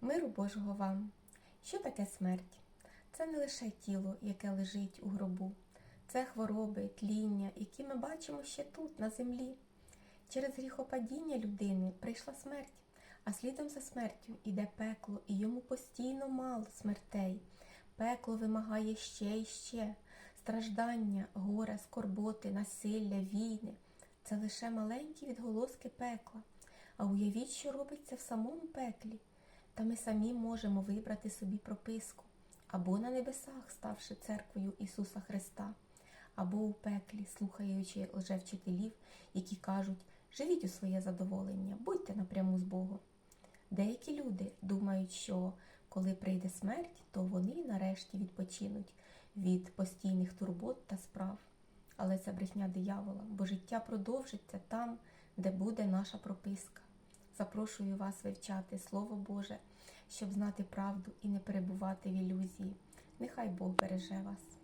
Миру Божого вам! Що таке смерть? Це не лише тіло, яке лежить у гробу, це хвороби, тління, які ми бачимо ще тут, на землі. Через гріхопадіння людини прийшла смерть, а слідом за смертю іде пекло, і йому постійно мало смертей. Пекло вимагає ще і ще страждання, горе, скорботи, насилля, війни. Це лише маленькі відголоски пекла. А уявіть, що робиться в самому пеклі. Та ми самі можемо вибрати собі прописку або на небесах, ставши церквою Ісуса Христа, або у пеклі, слухаючи лжевчителів, які кажуть, живіть у своє задоволення, будьте напряму з Богом. Деякі люди думають, що коли прийде смерть, то вони нарешті відпочинуть від постійних турбот та справ. Але це брехня диявола, бо життя продовжиться там, де буде наша прописка. Запрошую вас вивчати Слово Боже, щоб знати правду і не перебувати в ілюзії. Нехай Бог береже вас.